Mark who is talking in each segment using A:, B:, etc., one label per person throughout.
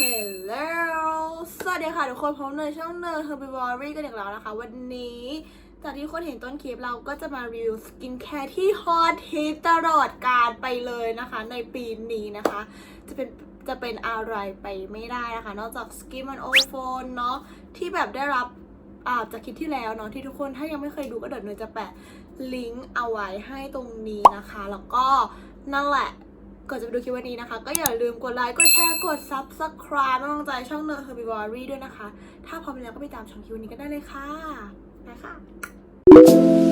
A: Hello สวัสดีค่ะทุกคนพบในช่องเนย Herbivore กันอีกแล้วนะคะ วันนี้จากที่คนเห็นต้นคลิปเราก็จะมารีวิวสกินแคร์ที่ฮอตฮิตตลอดการไปเลยนะคะ ในปีนี้นะคะ จะเป็นจะเป็นอะไรไปไม่ได้นะคะ นอกจากสกินมันโอโฟนเนาะที่แบบได้รับอาจากคลิปที่แล้วเนาะที่ทุกคนถ้ายังไม่เคยดูก็เดี๋ยวเนยจะแปะลิงก์เอาไว้ให้ตรงนี้นะคะ แล้วก็นั่นแหละ ก่อนจะไปดูคลิปวันนี้นะคะ ก็อย่าลืมกดไลค์ กดแชร์ กด subscribe กำลังใจช่องเนอร์เฮอร์บิวอรี่ด้วยนะคะ ถ้าพร้อมแล้วก็ไปตามชมคลิปวันนี้กันได้เลยค่ะนะคะ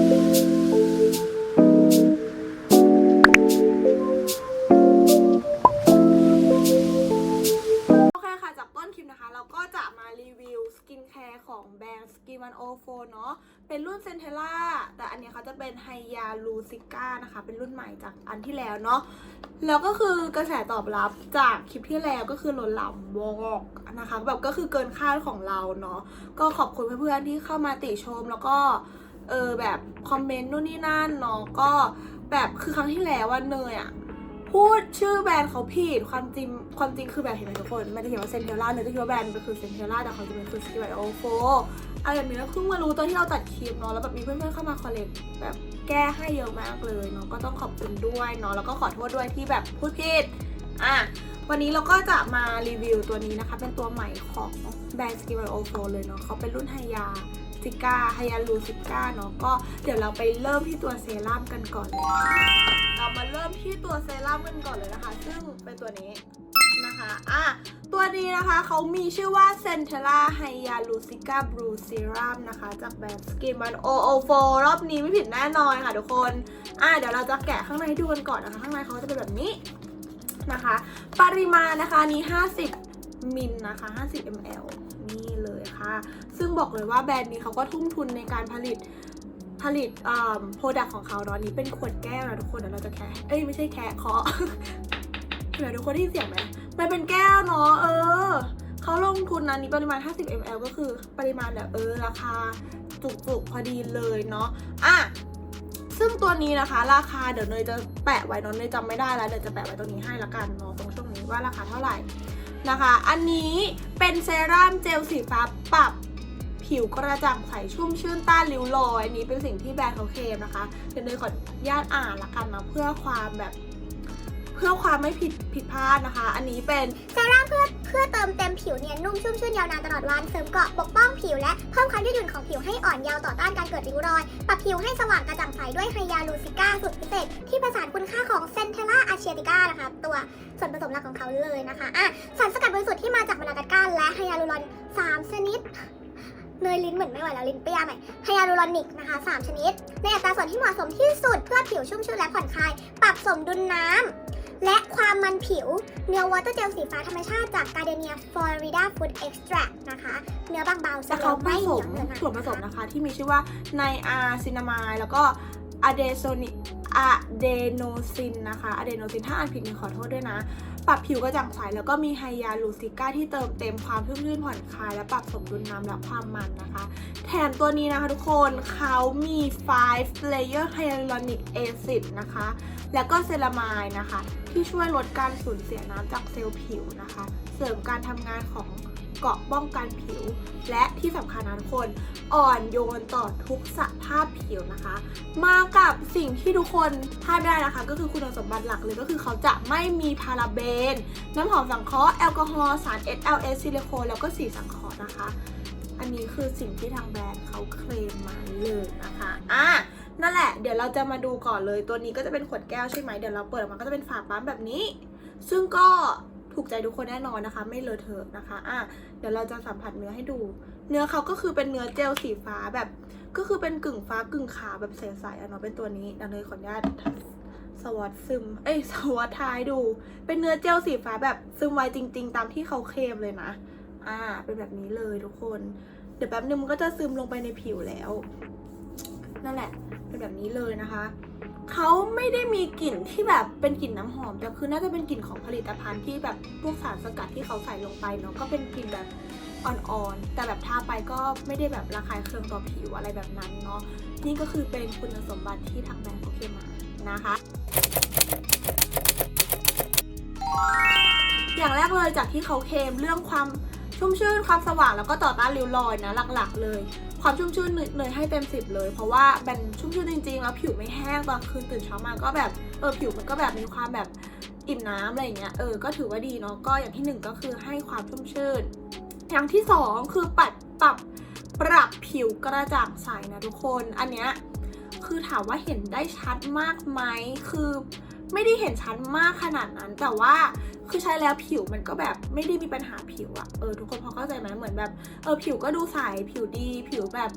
A: ก็จะมารีวิวสกินแคร์ของแบรนด์ Skin 1 0 4เนาะเป็นรุ่นเซนเทล่าแต่อันนี้เขาจะเป็นไฮยาลูซิก้านะคะ เป็นรุ่นใหม่จากอันที่แล้วเนาะแล้วก็คือกระแสตอบรับจากคลิปที่แล้วก็คือล้นหลามวอกนะคะแบบก็คือเกินคาดของเราเนาะก็ขอบคุณเพื่อนๆที่เข้ามาติชมแล้วก็เออแบบคอมเมนต์นู่นนี่นั่นเนาะก็แบบคือครั้งที่แล้วว่าเนยอะ พูดชื่อแบรนด์เขาผิดความจริงความจริงคือแบบเห็นไหมทุกคนมันจะเขียนว่าเซนเทล่าเนยจะคิดว่าแบรนด์มันคือเซนเทล่าแต่เขาจะเป็นคือสกิลโอโฟอะไรแบบนี้แล้วเพิ่งมารู้ตอนที่เราตัดคลิปเนาะแล้วแบบมีเพื่อนๆเข้ามาคอลเลกแบบแก้ให้เยอะมากเลยเนาะก็ต้องขอบคุณด้วยเนาะแล้วก็ขอโทษด้วยที่แบบพูดผิดอะวันนี้เราก็จะมารีวิวตัวนี้นะคะ เป็นตัวใหม่ของแบรนด์ s k i n o f l o เลยเนาะเขาเป็นรุ่นไฮยา ซิก้าไฮยาลูซิก้าเนาะก็เดี๋ยวเราไปเริ่มที่ตัวเซรั่มกันก่อนเลยเรามาเริ่มที่ตัวเซรั่มกันก่อนเลยนะคะ ซึ่งเป็นตัวนี้นะคะอะตัวนี้นะคะเขามีชื่อว่า Centella Hyaluronica Blue Serum นะคะ จากแบรนด์ Skin Man 004 รอบนี้ไม่ผิดแน่นอนค่ะทุกคน อะเดี๋ยวเราจะแกะข้างในให้ดูกันก่อนนะคะ ข้างในเขาจะเป็นแบบนี้นะคะ ปริมาณนะคะนี้ 50มิลนะคะ 50 ml นี่เลยค่ะ ซึ่งบอกเลยว่าแบรนด์นี้เขาก็ทุ่มทุนในการผลิตผลิตโปรดักต์ของเขาเนาะอันนี้เป็นขวดแก้วนะทุกคนเดี๋ยวเราจะแคะเอ้ยไม่ใช่แคะเคาะเดี๋ยวทุกคนได้ยินเสียงไหมมันเป็นแก้วเนาะเออเขาลงทุนนะนี้ปริมาณ 50 ml ก็คือปริมาณแบบเออราคาจุกๆพอดีเลยเนาะอะซึ่งตัวนี้นะคะ ราคาเดี๋ยวเนยจะแปะไว้เนอะเนยจำไม่ได้แล้วเดี๋ยวจะแปะไว้ตรงนี้ให้ละกันเนาะตรงช่วงนี้ว่าราคาเท่าไหร่ นะคะ อันนี้เป็นเซรั่มเจลสีฟ้าปรับผิวกระจ่างใสชุ่มชื่นต้านริ้วรอย อันนี้เป็นสิ่งที่แบรนด์เขาเคลมนะคะ เดี๋ยวเนยขออนุญาตอ่านละกันนะเพื่อความแบบ พื่อความไม่ผิดผิดพลาดนะคะ อันนี้เป็น
B: เซรั่มเพื่อเพื่อเติมเต็มผิวเนียนนุ่มชุ่มชื่นยาวนานตลอดวันเสริมเกาะปกป้องผิวและเพิ่มความยืดหยุ่นของผิวให้อ่อนเยาว์ต่อต้านการเกิดริ้วรอย ปรับผิวให้สว่างกระจ่างใสด้วยไฮยาลูซิก้าสูตรพิเศษ ที่ผสานคุณค่าของเซนเทล่าอาเชียติก้านะคะ ตัวส่วนผสมหลักของเขาเลยนะคะอะสารสกัดบริสุทธิ์ที่มาจากมาดากัสการและไฮยาลูรอน3ชนิดเนยลิ้นเหมือนไม่ไหวแล้วลิ้นเปรี้ยใหมไฮยาลูรอนิกนะคะ 3 ชนิด ในอัตราส่วนที่เหมาะสมที่สุดเพื่อผิวชุ่มชื่นและผ่อนคลาย ปรับสมดุลน้ำ และความมันผิวเนื้อวอเตอร์เจลสีฟ้าธรรมชาติจาก Gardenia Florida Food Extract นะคะ เนื้อบางเบา
A: แต่
B: เซล
A: เขา
B: ล์
A: ผ
B: ไม่
A: ส
B: เหนีย
A: ม
B: วเลยนะ
A: ส่วนผสมนะคะ ที่มีชื่อว่าไนอาซินามายแล้วก็อะเดโซนิ อะเดโนซินนะคะอะเดโนซินถ้าอ่านผิดมีขอโทษด้วยนะ ปรับผิวกระจ่างใสแล้วก็มีไฮยาลูซิก้าที่เติมเต็มความชุ่มชื่นผ่อนคลายและปรับสมดุลน้ำและความมันนะคะ แถมตัวนี้นะคะทุกคนเขามี 5 layer hyaluronic acid นะคะ แล้วก็เซรามายนะคะ ที่ช่วยลดการสูญเสียน้ำจากเซลล์ผิวนะคะ เสริมการทำงานของ เกาะป้องกันผิว และที่สำคัญนะทุกคนอ่อนโยนต่อทุกสภาพผิวนะคะ มากับสิ่งที่ทุกคนพลาดไม่ได้นะคะ ก็คือคุณสมบัติหลักเลยก็คือเขาจะไม่มีพาราเบน น้ำหอมสังเคราะห์แอลกอฮอล์สาร SLS ซิลิโคนแล้วก็สีสังเคราะห์นะคะ อันนี้คือสิ่งที่ทางแบรนด์เขาเคลมมาเลยนะคะอะนั่นแหละ เดี๋ยวเราจะมาดูก่อนเลยตัวนี้ก็จะเป็นขวดแก้วใช่ไหมเดี๋ยวเราเปิดออกมาก็จะเป็นฝาปั๊มแบบนี้ ซึ่งก็ ถูกใจทุกคนแน่นอนนะคะ ไม่เลอะเทอะนะคะอะเดี๋ยวเราจะสัมผัสเนื้อให้ดู เนื้อเขาก็คือเป็นเนื้อเจลสีฟ้าแบบ ก็คือเป็นกึ่งฟ้ากึ่งขาวแบบใสๆอะเนาะเป็นตัวนี้ดังเลยขออนุญาตสวอตซึม เอ้ยสวอตทายดู เป็นเนื้อเจลสีฟ้าแบบซึมไวจริง ๆ ตามที่เขาเคลมเลยนะ อ่า เป็นแบบนี้เลยทุกคน เดี๋ยวแป๊บนึงมันก็จะซึมลงไปในผิวแล้ว นั่นแหละ เป็นแบบนี้เลยนะคะเขาไม่ได้มีกลิ่นที่แบบเป็นกลิ่นน้ำหอม แต่คือน่าจะเป็นกลิ่นของผลิตภัณฑ์ที่แบบพวกสารสกัดที่เขาใส่ลงไปเนาะก็เป็นกลิ่นแบบอ่อนๆ แต่แบบทาไปก็ไม่ได้แบบระคายเคืองต่อผิวอะไรแบบนั้นเนาะนี่ก็คือเป็นคุณสมบัติที่ทางแบรนด์เขาเคมมานะคะ อย่างแรกเลยจากที่เขาเคมเรื่องความ ชุ่มชื่นความสว่างแล้วก็ต่อต้านริ้วรอยนะหลักๆ เลย ความชุ่มชื่นเนยให้เต็มสิบเลย เพราะว่าแบนชุ่มชื่นจริงๆ แล้วผิวไม่แห้งตอนคืนตื่นเช้ามาก็แบบเออผิวมันก็แบบมีความแบบอิ่มน้ำอะไรอย่างเงี้ยเออก็ถือว่าดีเนาะก็อย่างที่หนึ่งก็คือให้ความชุ่มชื่น อย่างที่สองคือปัดปรับปรับผิวกระจ่างใสนะทุกคนอันเนี้ยคือถามว่าเห็นได้ชัดมากไหมคือไม่ได้เห็นชัดมากขนาดนั้น แต่ว่า คือใช้แล้วผิวมันก็แบบไม่ได้มีปัญหาผิวอะเออทุกคนพอเข้าใจไหมเหมือนแบบเออผิวก็ดูใสผิวดีผิวแบบ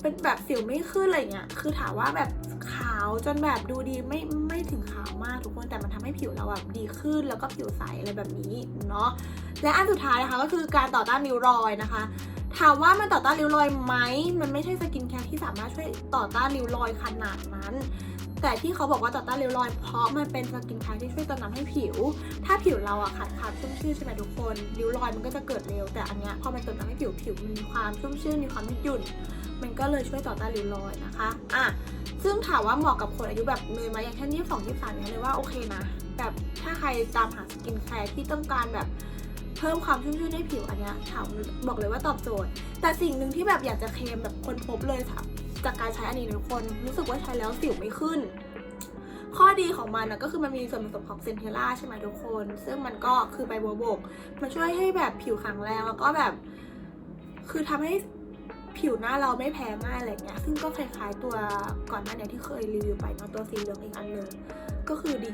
A: เป็นแบบสิวไม่ขึ้นอะไรเงี้ย คือถามว่าแบบขาวจนแบบดูดีไม่ไม่ถึงขาวมากทุกคน แต่มันทำให้ผิวเราแบบดีขึ้นแล้วก็ผิวใสอะไรแบบนี้เนาะ และอันสุดท้ายนะคะก็คือการต่อต้านริ้วรอยนะคะ ถามว่ามันต่อต้านริ้วรอยไหม มันไม่ใช่สกินแคร์ที่สามารถช่วยต่อต้านริ้วรอยขนาดนั้น แต่ที่เขาบอกว่าต่อต้านริ้วรอย เพราะมันเป็นสกินแคร์ที่ช่วยเติมน้ำให้ผิว ถ้าผิวเราอะขาดความชุ่มชื่นใช่ไหมทุกคน ริ้วรอยมันก็จะเกิดเร็ว แต่อันเนี้ยพอมันเติมน้ำให้ผิวผิวมันมีความชุ่มชื่นมีความยืดหยุ่น มันก็เลยช่วยต่อต้านริ้วรอยนะคะ อะ ซึ่งถามว่าเหมาะกับคนอายุแบบเนยมาอย่างแค่ยี่สองยี่สิบสามเนี่ยเลยว่าโอเคนะ แบบถ้าใครตามหาสกินแคร์ที่ต้องการแบบ เพิ่มความชุ่มชื่นให้ผิวอันเนี้ยถามบอกเลยว่าตอบโจทย์ แต่สิ่งหนึ่งที่แบบอยากจะเคลมแบบคนพบเลยค่ะจากการใช้อันนี้นะทุกคนรู้สึกว่าใช้แล้วสิวไม่ขึ้น ข้อดีของมันนะก็คือมันมีส่วนผสมของเซนเทล่าใช่ไหมทุกคน ซึ่งมันก็คือใบบัวบก มันช่วยให้แบบผิวแข็งแรงแล้วก็แบบ คือทำให้ผิวหน้าเราไม่แพ้ง่ายอะไรเงี้ย ซึ่งก็คล้ายๆตัวก่อนหน้าเนี้ที่เคยรีวิวไปเนาะตัวสีเหลืองอีกอันหนึ่งก็คือดี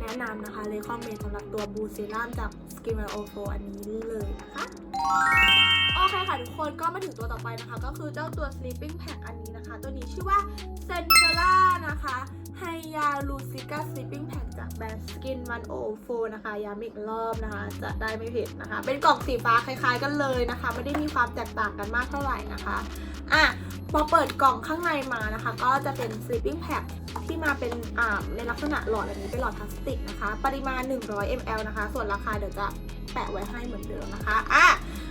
A: แนะนำนะคะเลยคอมเมนต์สำหรับตัวบูเซรั่มจาก Skin w e l o 4อันนี้เลยนะคะโอเคค่ะ ทุกคนก็มาถึงตัวต่อไปนะคะ ก็คือเจ้าตัว sleeping pack อันนี้นะคะ ตัวนี้ชื่อว่า Centella นะคะ ไฮยาลูซิก้า sleeping pack จากแบรนด์ Skin 104นะคะย้ำอีกรอบนะคะ จะได้ไม่ผิดนะคะ เป็นกล่องสีฟ้าคล้ายๆกันเลยนะคะ ไม่ได้มีความแตกต่างกันมากเท่าไหร่นะคะอะพอเปิดกล่องข้างในมานะคะ ก็จะเป็น sleeping pack ที่มาเป็นอ่าในลักษณะหลอดอันนี้เป็นหลอดพลาสติกนะคะ ปริมาณ 100 ml นะคะ ส่วนราคาเดี๋ยวจะแปะไว้ให้เหมือนเดิมนะคะอะ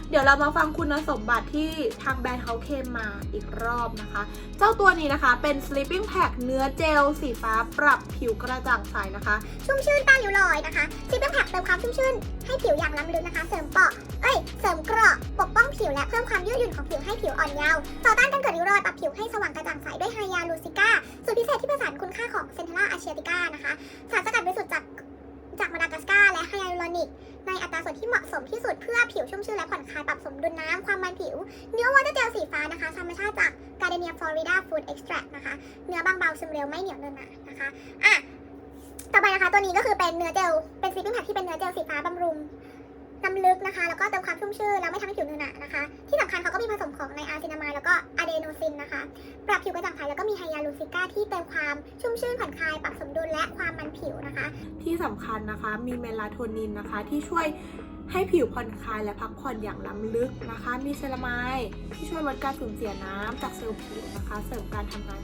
A: เดี๋ยวเรามาฟังคุณสมบัติที่ทางแบรนด์เขาเคลมมาอีกรอบนะคะ เจ้าตัวนี้นะคะเป็น sleeping pack เนื้อเจลสีฟ้าปรับผิวกระจ่างใสนะคะ
B: ชุ่มชื่นต้านริ้วรอยนะคะซิปเปอร์แพ็คเติมความชุ่มชื่นให้ผิวอย่างล้ำลึกนะคะ เสริมเปราะเอ้ย เสริมเกราะปกป้องผิวและเพิ่มความยืดหยุ่นของผิวให้ผิวอ่อนเยาว์ต่อต้านการเกิดริ้วรอยปรับผิวให้สว่างกระจ่างใสด้วยไฮยาลูซิก้าสูตรพิเศษที่ผสานคุณค่าของเซนเทล่าอาเชียติก้านะคะ สารสกัดบริสุทธิ์จากจากมาดากัสการ์และไฮยาลูรอนิก ใน ที่เหมาะสมที่สุดเพื่อผิวชุ่มชื่นและผ่อนคลายปรับสมดุลน้ำความมันผิว เนื้อวอเตอร์เจลสีฟ้านะคะธรรมชาติจาก Gardenia Florida Food Extract นะคะ เนื้อบางเบาซึมเร็วไม่เหนียวเนินหนานะคะอะต่อไปนะคะตัวนี้ก็คือเป็นเนื้อเจลเป็นซิปปิ้งแพคที่เป็นเนื้อเจลสีฟ้าบำรุงน้ำลึกนะคะ แล้วก็เติมความชุ่มชื่นแล้วไม่ทำให้ผิวเนื้อหนานะคะ ที่สำคัญเขาก็มีผสมของไนอาร์ซินามายแล้วก็อะเดโนซินนะคะ ปรับผิวกระจ่างใสแล้วก็มีไฮยาลูซิก้าที่เติมความชุ่มชื่นผ่อนคลายปรับสมดุลและความมันผิวนะคะ
A: ที่สำคัญนะคะ มีเมลาโทนินนะคะ ที่ช่วยให้ผิวผ่อนคลายและพักผ่อนอย่างล้ำลึกนะคะ มีเซรามายที่ช่วยลดการสูญเสียน้ำจากเซลล์ผิวนะคะ เสริมการทำงาน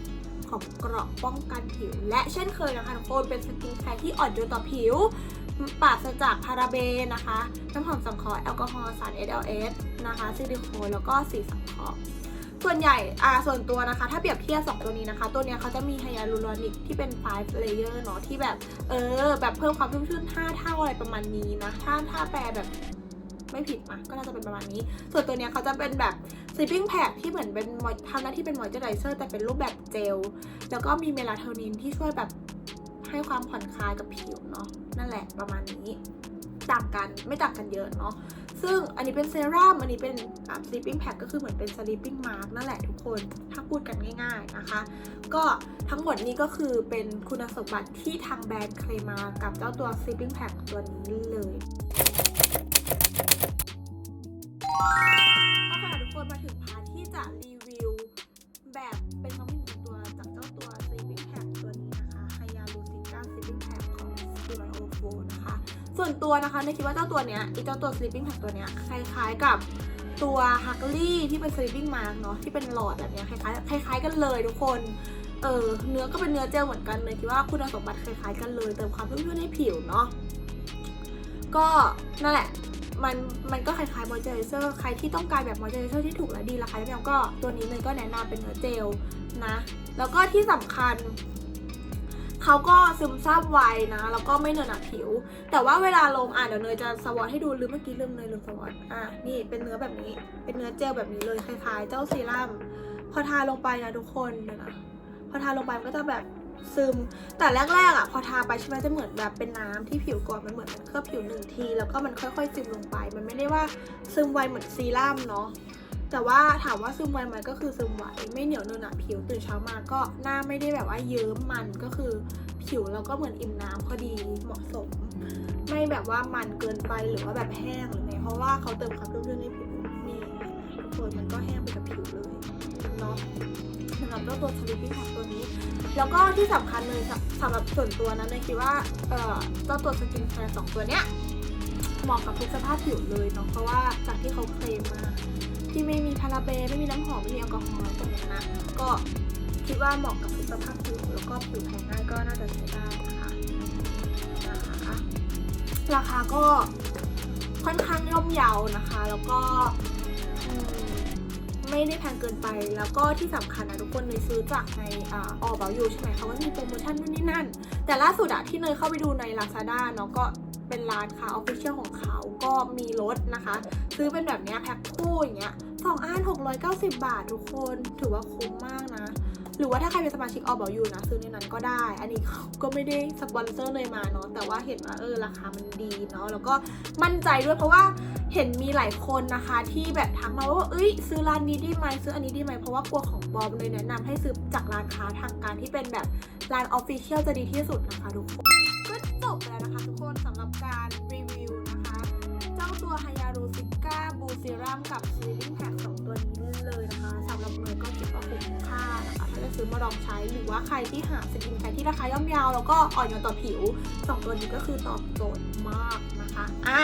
A: ของเกราะป้องกันผิว และเช่นเคยนะคะทุกคนเป็นสกินแคร์ที่อ่อนโยนต่อผิวปราศจากพาราเบนนะคะ น้ำหอมสังเคราะห์แอลกอฮอล์สาร SLS นะคะซิลิโคนแล้วก็สีสังเคราะห์ ส่วนใหญ่อ่าส่วนตัวนะคะ ถ้าเปรียบเทียบสองตัวนี้นะคะ ตัวเนี้ยเขาจะมีไฮยาลูรอนิกที่เป็น 5 layer เนาะที่แบบ เออ แบบเพิ่มความชุ่มชื่น5เท่าอะไรประมาณนี้นะ ถ้าถ้าแปลแบบไม่ผิดนะก็น่าจะเป็นประมาณนี้ ส่วนตัวเนี้ยเขาจะเป็นแบบ sleeping pack ที่เหมือนเป็นทำหน้าที่เป็น moisturizer แต่เป็นรูปแบบเจล แล้วก็มีเมลาโทนินที่ช่วยแบบให้ความผ่อนคลายกับผิวเนาะนั่นแหละประมาณนี้ ต่างกันไม่ต่างกันเยอะเนาะซึ่งอันนี้เป็นเซรั่มอันนี้เป็นอ่า sleeping pack ก็คือเหมือนเป็น sleeping mask นั่นแหละทุกคนถ้าพูดกันง่าย ๆนะคะ ก็ทั้งหมดนี้ก็คือเป็นคุณสมบัติที่ทางแบรนด์เคลมมากับเจ้าตัว sleeping pack ตัวนี้เลย ส่วนตัวนะคะในคิดว่าเจ้าตัวเนี้ยไอเจ้าตัว sleeping pack ตัวเนี้ยคล้ายๆกับตัว h u g l y ที่เป็น sleeping mask เนาะที่เป็นหลอดแบบเนี้ยคล้ายๆคล้าย ๆ กันเลยทุกคนเออเนื้อก็เป็นเนื้อเจลเหมือนกันเลยคิดว่าคุณสมบัติคล้ายๆกันเลยเติมความชุ่มชื่นให้ผิวเนาะก็นั่นแหละมันมันก็คล้ายๆมอยเจอร์เซอร์ใครที่ต้องการแบบมอยเจอร์เซอร์ที่ถูกและดีราคาย่อมก็ตัวนี้เลยก็แนะนำเป็นเนื้อเจลนะ แล้วก็ที่สำคัญ เขาก็ซึมซาบไวนะ แล้วก็ไม่เหนอะหนักผิว แต่ว่าเวลาลงอะเดี๋ยวเนยจะสวอตให้ดูลืมเมื่อกี้ลืมเนยลืมสวอตอะนี่เป็นเนื้อแบบนี้ เป็นเนื้อเจลแบบนี้เลยคล้ายๆ เจ้าซีรั่มพอทาลงไปนะทุกคนนะพอทาลงไปมันก็จะแบบซึม แต่แรกๆอะพอทาไปใช่ไหมจะเหมือนแบบเป็นน้ำที่ผิวก่อนมันเหมือนมันเคลือบผิวหนึ่งที แล้วก็มันค่อยๆซึมลงไป มันไม่ได้ว่าซึมไวเหมือนซีรั่มเนาะ แต่ว่าถามว่าซึมไวไหมก็คือซึมไวไม่เหนียวเนอะหนะผิวตื่นเช้ามาก็หน้าไม่ได้แบบว่าเยิ้มมันก็คือผิวเราก็เหมือนอิ่มน้ำพอดีเหมาะสม ไม่แบบว่ามันเกินไปหรือว่าแบบแห้งหรือไงเพราะว่าเขาเติมความชุ่มชื้นในผิวนี่เห็นไหมทุกคนมันก็แห้งไปกับผิวเลยเนาะสำหรับเจ้าตัว sleeping ของตัวนี้ แล้วก็ที่สำคัญเลยสำสำหรับส่วนตัวนะเนยคิดว่าเอ่อเจ้าตัวสกินแคร์สองตัวเนี้ยเหมาะกับทุกสภาพผิวเลยเนาะเพราะว่าจากที่เขาเคลมมา ที่ไม่มีพาราเบนไม่มีน้ำหอมไม่มีแอลกอฮอล์ตรงนี้นะก็คิดว่าเหมาะกับทุกสภาพผิวแล้วก็ผิวแพ้ง่ายก็น่าจะใช้ได้นะคะราคาก็ค่อนข้างย่อมเยานะคะ แล้วก็ไม่ได้แพงเกินไปแล้วก็ที่สำคัญนะทุกคนเนยซื้อจากในอ่าออบายูใช่ไหมเขาก็มีโปรโมชั่นนู่นนี่นั่น แต่ล่าสุดอะที่เนยเข้าไปดูใน Lazada เนาะก็ เป็นร้านค้าออฟฟิเชียลของเขาก็มีลดนะคะ ซื้อเป็นแบบเนี้ยแพ็คคู่อย่างเงี้ยสองอัน690 บาททุกคนถือว่าคุ้มมากนะ หรือว่าถ้าใครเป็นสมาชิกออบอยูนะซื้อในนั้นก็ได้ อันนี้เขาก็ไม่ได้สปอนเซอร์เลยมาเนาะแต่ว่าเห็นว่าเออราคามันดีเนาะแล้วก็มั่นใจด้วยเพราะว่าเห็นมีหลายคนนะคะที่แบบทักมาว่าเอ้ยซื้อร้านนี้ดีไหมซื้ออันนี้ดีไหมเพราะว่ากลัวของบอมเลยแนะนำให้ซื้อจากร้านค้าทางการที่เป็นแบบร้านออฟฟิเชียลจะดีที่สุดนะคะทุกคนก็จบแล้วนะคะทุกคนสำหรับการรีวิวนะคะ เจ้าตัวไฮยารูซิก้าบูซิรัมกับซีลิ่งแพค คุ้มค่านะคะถ้าจะซื้อมาลองใช้หรือว่าใครที่หาสกินแคร์ที่ราคาย่อมเยาวแล้วก็อ่อนโยนต่อผิวสองตัวนี้ก็คือตอบโจทย์มากนะคะอะ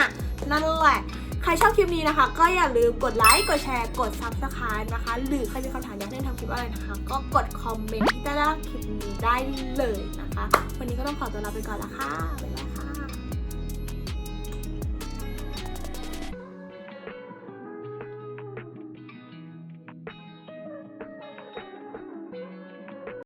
A: นั่นแหละใครชอบคลิปนี้นะคะ ก็อย่าลืมกดไลค์ กดแชร์ กด subscribe นะคะ หรือใครมีคำถามอยากให้ทำคลิปอะไรนะคะ ก็กดคอมเมนต์ที่ใต้ล่างคลิปนี้ได้เลยนะคะ วันนี้ก็ต้องขอตัวลาไปก่อนละค่ะบ๊ายบาย